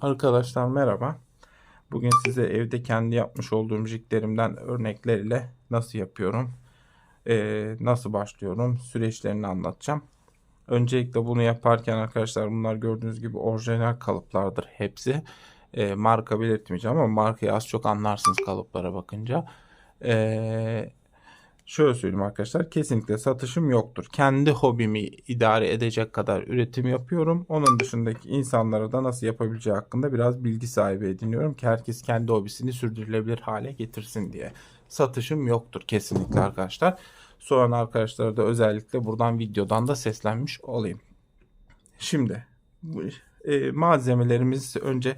Arkadaşlar merhaba. Bugün size evde kendi yapmış olduğum jiglerimden örnekler ile nasıl yapıyorum, eee, nasıl başlıyorum süreçlerini anlatacağım. Öncelikle bunu yaparken arkadaşlar bunlar gördüğünüz gibi orijinal kalıplardır hepsi. Eee, marka belirtmeyeceğim ama markayı az çok anlarsınız kalıplara bakınca. Şöyle söyleyeyim arkadaşlar kesinlikle satışım yoktur. Kendi hobimi idare edecek kadar üretim yapıyorum. Onun dışındaki insanlara da nasıl yapabileceği hakkında biraz bilgi sahibi ediniyorum ki herkes kendi hobisini sürdürülebilir hale getirsin diye. Satışım yoktur kesinlikle arkadaşlar. Soran arkadaşlara da özellikle buradan videodan da seslenmiş olayım. Şimdi e, malzemelerimiz önce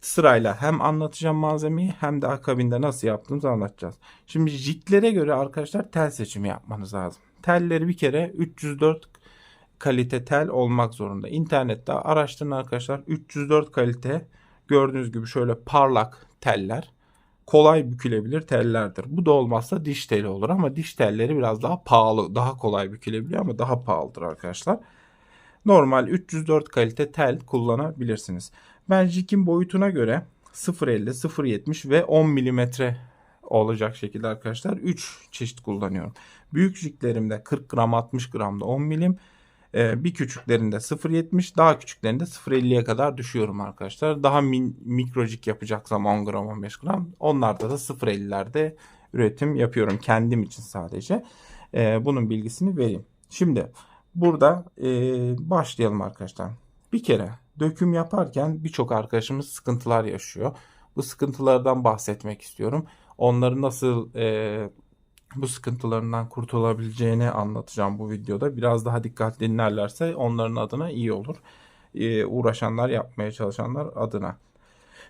sırayla hem anlatacağım malzemeyi hem de akabinde nasıl yaptığımızı anlatacağız. Şimdi jiglere göre arkadaşlar tel seçimi yapmanız lazım. Telleri bir kere 304 kalite tel olmak zorunda. İnternette araştırın arkadaşlar 304 kalite gördüğünüz gibi şöyle parlak teller kolay bükülebilir tellerdir. Bu da olmazsa diş teli olur ama diş telleri biraz daha pahalı, daha kolay bükülebiliyor ama daha pahalıdır arkadaşlar. Normal 304 kalite tel kullanabilirsiniz. Ben jig'in boyutuna göre 0.50, 0.70 ve 10 mm olacak şekilde arkadaşlar 3 çeşit kullanıyorum. Büyük jiglerimde 40 gram 60 gramda 10 milim. Ee, bir küçüklerinde 0.70 daha küçüklerinde 0.50'ye kadar düşüyorum arkadaşlar. Daha min, mikro jig yapacaksam 10 gram 15 gram onlarda da 0.50'lerde üretim yapıyorum kendim için sadece. Ee, bunun bilgisini vereyim. Şimdi burada e, başlayalım arkadaşlar. Bir kere döküm yaparken birçok arkadaşımız sıkıntılar yaşıyor. Bu sıkıntılardan bahsetmek istiyorum. Onları nasıl e, bu sıkıntılarından kurtulabileceğini anlatacağım bu videoda. Biraz daha dikkatli dinlerlerse onların adına iyi olur. E, uğraşanlar, yapmaya çalışanlar adına.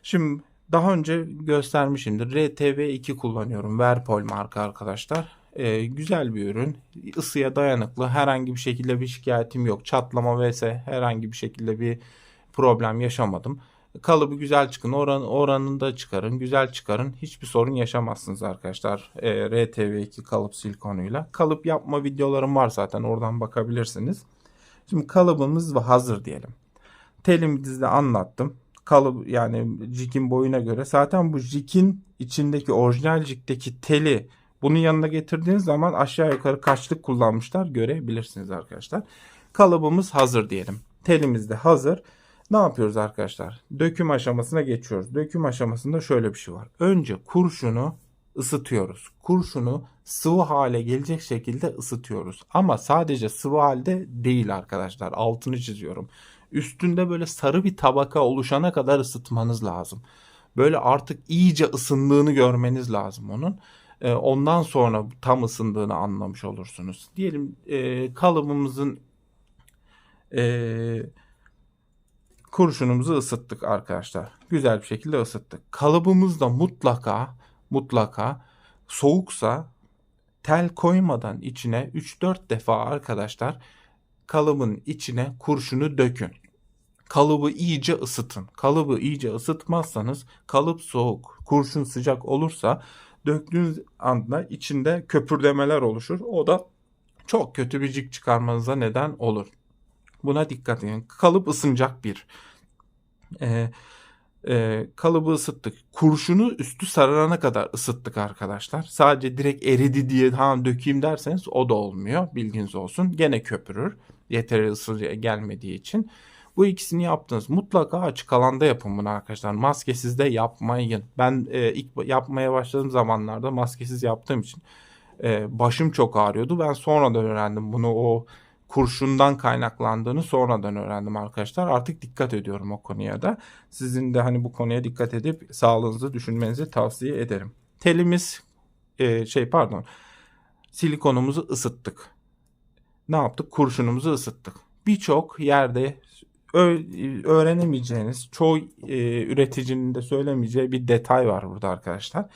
Şimdi daha önce göstermişimdir. RTV2 kullanıyorum. Whirlpool marka arkadaşlar. E, güzel bir ürün. Isıya dayanıklı. Herhangi bir şekilde bir şikayetim yok. Çatlama vs. herhangi bir şekilde bir problem yaşamadım. Kalıbı güzel çıkın. Oran, oranında çıkarın. Güzel çıkarın. Hiçbir sorun yaşamazsınız arkadaşlar. E, RTV2 kalıp silikonuyla. Kalıp yapma videolarım var zaten. Oradan bakabilirsiniz. Şimdi kalıbımız hazır diyelim. Telimizi de anlattım. Kalıp yani jig'in boyuna göre. Zaten bu jig'in içindeki orijinal jig'deki teli bunun yanına getirdiğiniz zaman aşağı yukarı kaçlık kullanmışlar görebilirsiniz arkadaşlar. Kalıbımız hazır diyelim. Telimiz de hazır. Ne yapıyoruz arkadaşlar? Döküm aşamasına geçiyoruz. Döküm aşamasında şöyle bir şey var. Önce kurşunu ısıtıyoruz. Kurşunu sıvı hale gelecek şekilde ısıtıyoruz. Ama sadece sıvı halde değil arkadaşlar. Altını çiziyorum. Üstünde böyle sarı bir tabaka oluşana kadar ısıtmanız lazım. Böyle artık iyice ısındığını görmeniz lazım onun. Ee, ondan sonra tam ısındığını anlamış olursunuz. Diyelim e, kalıbımızın e, kurşunumuzu ısıttık arkadaşlar. Güzel bir şekilde ısıttık. Kalıbımızda mutlaka mutlaka soğuksa tel koymadan içine 3-4 defa arkadaşlar kalıbın içine kurşunu dökün. Kalıbı iyice ısıtın. Kalıbı iyice ısıtmazsanız kalıp soğuk, kurşun sıcak olursa döktüğünüz anda içinde köpürdemeler oluşur. O da çok kötü bir cik çıkarmanıza neden olur. Buna dikkat edin. Kalıp ısınacak bir. Ee, e, kalıbı ısıttık. Kurşunu üstü sararana kadar ısıttık arkadaşlar. Sadece direkt eridi diye ha dökeyim derseniz o da olmuyor. Bilginiz olsun. Gene köpürür. Yeteri ısı gelmediği için. Bu ikisini yaptınız. Mutlaka açık alanda yapın bunu arkadaşlar. Maskesiz de yapmayın. Ben e, ilk yapmaya başladığım zamanlarda maskesiz yaptığım için e, başım çok ağrıyordu. Ben sonradan öğrendim bunu o kurşundan kaynaklandığını sonradan öğrendim arkadaşlar. Artık dikkat ediyorum o konuya da. Sizin de hani bu konuya dikkat edip sağlığınızı düşünmenizi tavsiye ederim. Telimiz e, şey pardon silikonumuzu ısıttık. Ne yaptık? Kurşunumuzu ısıttık. Birçok yerde öğrenemeyeceğiniz, çoğu e, üreticinin de söylemeyeceği bir detay var burada arkadaşlar.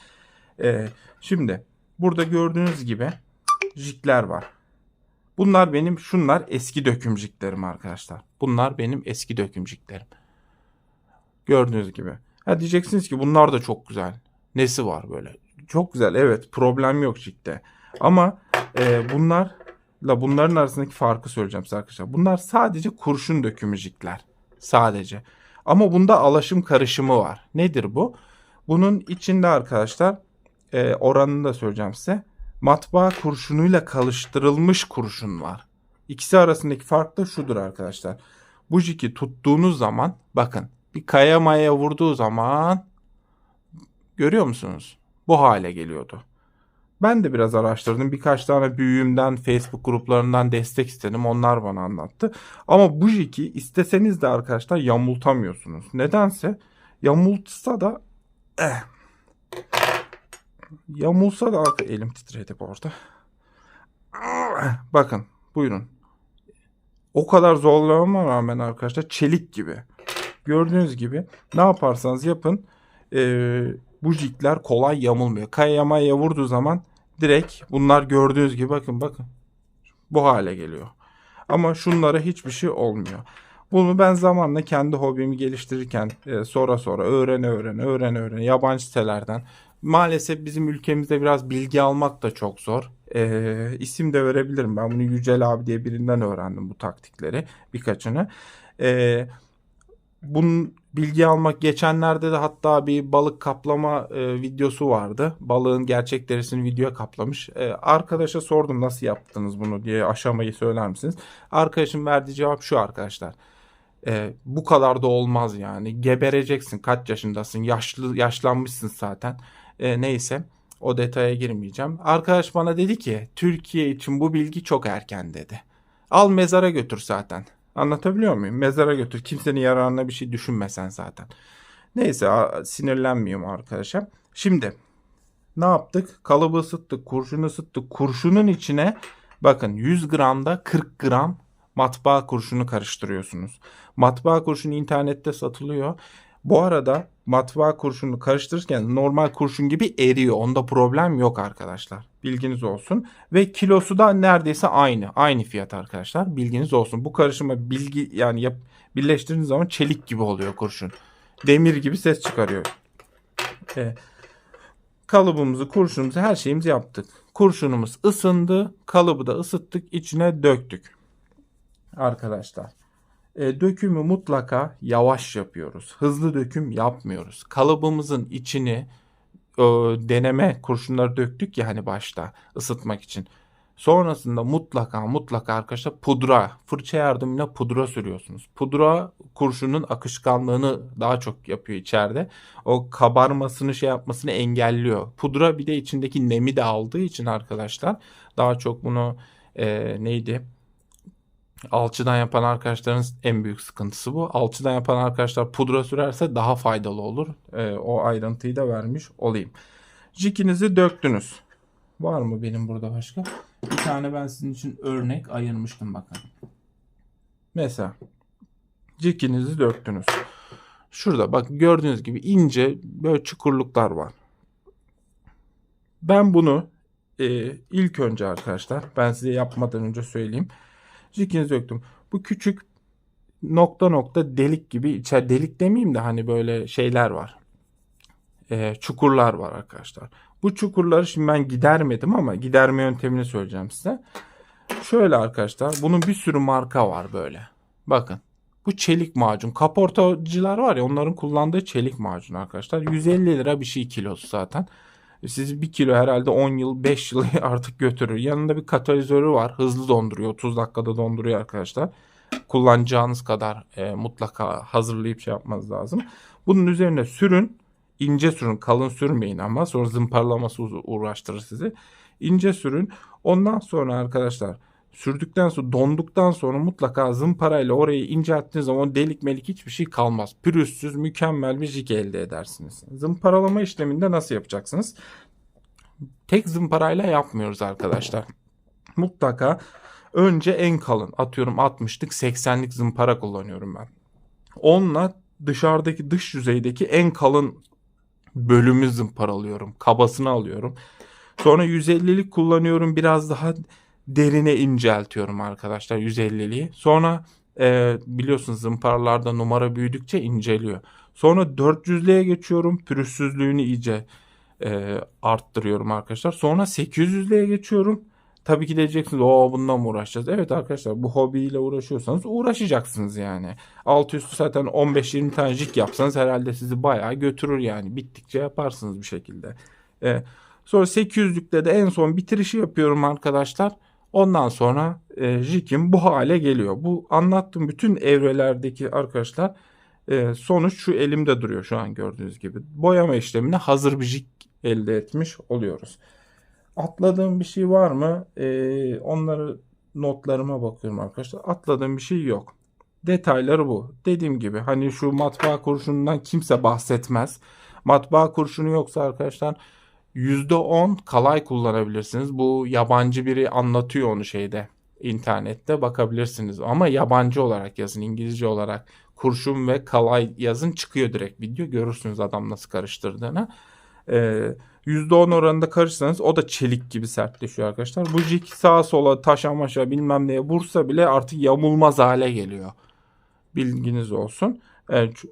E, şimdi burada gördüğünüz gibi jikler var. Bunlar benim şunlar eski dökümciklerim arkadaşlar. Bunlar benim eski dökümciklerim. Gördüğünüz gibi. Ha diyeceksiniz ki bunlar da çok güzel. Nesi var böyle? Çok güzel evet problem yok jikte. Ama e, bunlarla bunların arasındaki farkı söyleyeceğim size arkadaşlar. Bunlar sadece kurşun dökümcikler. Sadece. Ama bunda alaşım karışımı var. Nedir bu? Bunun içinde arkadaşlar e, oranını da söyleyeceğim size. Matbaa kurşunuyla kalıştırılmış kurşun var. İkisi arasındaki fark da şudur arkadaşlar. Bu jiki tuttuğunuz zaman bakın bir kaya maya vurduğu zaman görüyor musunuz? Bu hale geliyordu. Ben de biraz araştırdım. Birkaç tane büyüğümden, Facebook gruplarından destek istedim. Onlar bana anlattı. Ama bu jiki isteseniz de arkadaşlar yamultamıyorsunuz. Nedense yamultsa da eh. Yamulsa da arka elim titredi bu arada. Ah, Bakın buyurun. O kadar zorlamama rağmen arkadaşlar çelik gibi. Gördüğünüz gibi ne yaparsanız yapın eee bu jikler kolay yamulmuyor. Kayaya mayaya vurduğu zaman direkt bunlar gördüğünüz gibi bakın bakın bu hale geliyor. Ama şunlara hiçbir şey olmuyor. Bunu ben zamanla kendi hobimi geliştirirken e, sonra sonra öğrene öğrene öğrene öğrene yabancı sitelerden maalesef bizim ülkemizde biraz bilgi almak da çok zor. E, isim de verebilirim. Ben bunu Yücel abi diye birinden öğrendim bu taktikleri birkaçını. E, bunun bilgi almak geçenlerde de hatta bir balık kaplama e, videosu vardı. Balığın gerçek derisini videoya kaplamış. E, arkadaşa sordum nasıl yaptınız bunu diye aşamayı söyler misiniz? Arkadaşım verdiği cevap şu arkadaşlar. E, bu kadar da olmaz yani. Gebereceksin. Kaç yaşındasın? Yaşlı yaşlanmışsın zaten. E, neyse o detaya girmeyeceğim. Arkadaş bana dedi ki Türkiye için bu bilgi çok erken dedi. Al mezara götür zaten. Anlatabiliyor muyum? Mezara götür. Kimsenin yararına bir şey düşünmesen zaten. Neyse sinirlenmiyorum arkadaşa. Şimdi ne yaptık? Kalıbı ısıttık, kurşunu ısıttık. Kurşunun içine bakın 100 gramda 40 gram matbaa kurşunu karıştırıyorsunuz. Matbaa kurşunu internette satılıyor. Bu arada matbaa kurşunu karıştırırken normal kurşun gibi eriyor. Onda problem yok arkadaşlar. Bilginiz olsun. Ve kilosu da neredeyse aynı. Aynı fiyat arkadaşlar. Bilginiz olsun. Bu karışıma bilgi yani yap, birleştirdiğiniz zaman çelik gibi oluyor kurşun. Demir gibi ses çıkarıyor. Ee, kalıbımızı, kurşunumuzu, her şeyimizi yaptık. Kurşunumuz ısındı. Kalıbı da ısıttık. içine döktük. Arkadaşlar. E, dökümü mutlaka yavaş yapıyoruz. Hızlı döküm yapmıyoruz. Kalıbımızın içini e, deneme kurşunları döktük ya hani başta ısıtmak için. Sonrasında mutlaka mutlaka arkadaşlar pudra, fırça yardımıyla pudra sürüyorsunuz. Pudra kurşunun akışkanlığını daha çok yapıyor içeride. O kabarmasını şey yapmasını engelliyor. Pudra bir de içindeki nemi de aldığı için arkadaşlar daha çok bunu e, neydi? Alçıdan yapan arkadaşların en büyük sıkıntısı bu. Alçıdan yapan arkadaşlar pudra sürerse daha faydalı olur. Ee, o ayrıntıyı da vermiş olayım. Jikinizi döktünüz. Var mı benim burada başka? Bir tane ben sizin için örnek ayırmıştım bakın. Mesela jikinizi döktünüz. Şurada bak gördüğünüz gibi ince böyle çukurluklar var. Ben bunu e, ilk önce arkadaşlar ben size yapmadan önce söyleyeyim. Jikinizi döktüm. Bu küçük nokta nokta delik gibi içer delik demeyeyim de hani böyle şeyler var. Ee, çukurlar var arkadaşlar. Bu çukurları şimdi ben gidermedim ama giderme yöntemini söyleyeceğim size. Şöyle arkadaşlar bunun bir sürü marka var böyle. Bakın bu çelik macun. Kaportacılar var ya onların kullandığı çelik macun arkadaşlar. 150 lira bir şey kilosu zaten. Siz bir kilo herhalde 10 yıl 5 yıl artık götürür. Yanında bir katalizörü var. Hızlı donduruyor. 30 dakikada donduruyor arkadaşlar. Kullanacağınız kadar e, mutlaka hazırlayıp şey yapmanız lazım. Bunun üzerine sürün. ince sürün. Kalın sürmeyin ama. Sonra zımparalaması uz- uğraştırır sizi. İnce sürün. Ondan sonra arkadaşlar sürdükten sonra donduktan sonra mutlaka zımparayla orayı incelttiğiniz zaman delik melik hiçbir şey kalmaz. Pürüzsüz mükemmel bir jig elde edersiniz. Zımparalama işleminde nasıl yapacaksınız? Tek zımparayla yapmıyoruz arkadaşlar. Mutlaka önce en kalın atıyorum 60'lık 80'lik zımpara kullanıyorum ben. Onunla dışarıdaki dış yüzeydeki en kalın bölümü zımparalıyorum. Kabasını alıyorum. Sonra 150'lik kullanıyorum biraz daha derine inceltiyorum arkadaşlar 150'liği. Sonra e, biliyorsunuz zımparalarda numara büyüdükçe inceliyor. Sonra 400'lüğe geçiyorum. Pürüzsüzlüğünü iyice e, arttırıyorum arkadaşlar. Sonra 800'lüğe geçiyorum. Tabii ki diyeceksiniz o bundan mı uğraşacağız? Evet arkadaşlar bu hobiyle uğraşıyorsanız uğraşacaksınız yani. Altı üstü zaten 15-20 tane jig yapsanız herhalde sizi bayağı götürür yani. Bittikçe yaparsınız bir şekilde. Ee, sonra 800'lükte de en son bitirişi yapıyorum arkadaşlar. Ondan sonra e, jigim bu hale geliyor. Bu anlattığım bütün evrelerdeki arkadaşlar e, sonuç şu elimde duruyor şu an gördüğünüz gibi. Boyama işlemine hazır bir jig elde etmiş oluyoruz. Atladığım bir şey var mı? Ee, onları notlarıma bakıyorum arkadaşlar. Atladığım bir şey yok. Detayları bu. Dediğim gibi hani şu matbaa kurşunundan kimse bahsetmez. Matbaa kurşunu yoksa arkadaşlar %10 kalay kullanabilirsiniz. Bu yabancı biri anlatıyor onu şeyde internette bakabilirsiniz. Ama yabancı olarak yazın İngilizce olarak kurşun ve kalay yazın çıkıyor direkt video. Görürsünüz adam nasıl karıştırdığını. Ee, %10 oranında karışsanız o da çelik gibi sertleşiyor arkadaşlar. Bu jig sağa sola taşa maşa bilmem neye vursa bile artık yamulmaz hale geliyor. Bilginiz olsun. Evet,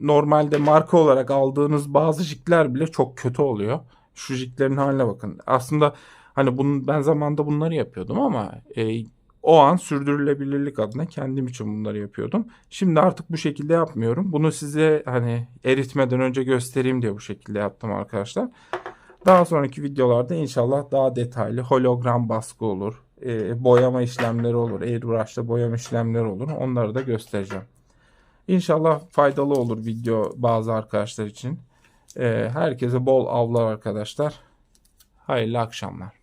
normalde marka olarak aldığınız bazı jigler bile çok kötü oluyor. Şu jiglerin haline bakın. Aslında hani bunun ben zamanında bunları yapıyordum ama e, o an sürdürülebilirlik adına kendim için bunları yapıyordum. Şimdi artık bu şekilde yapmıyorum. Bunu size hani eritmeden önce göstereyim diye bu şekilde yaptım arkadaşlar. Daha sonraki videolarda inşallah daha detaylı hologram baskı olur. e, boyama işlemleri olur. Airbrush'ta boyama işlemleri olur. Onları da göstereceğim. İnşallah faydalı olur video bazı arkadaşlar için. E, herkese bol avlar arkadaşlar. Hayırlı akşamlar.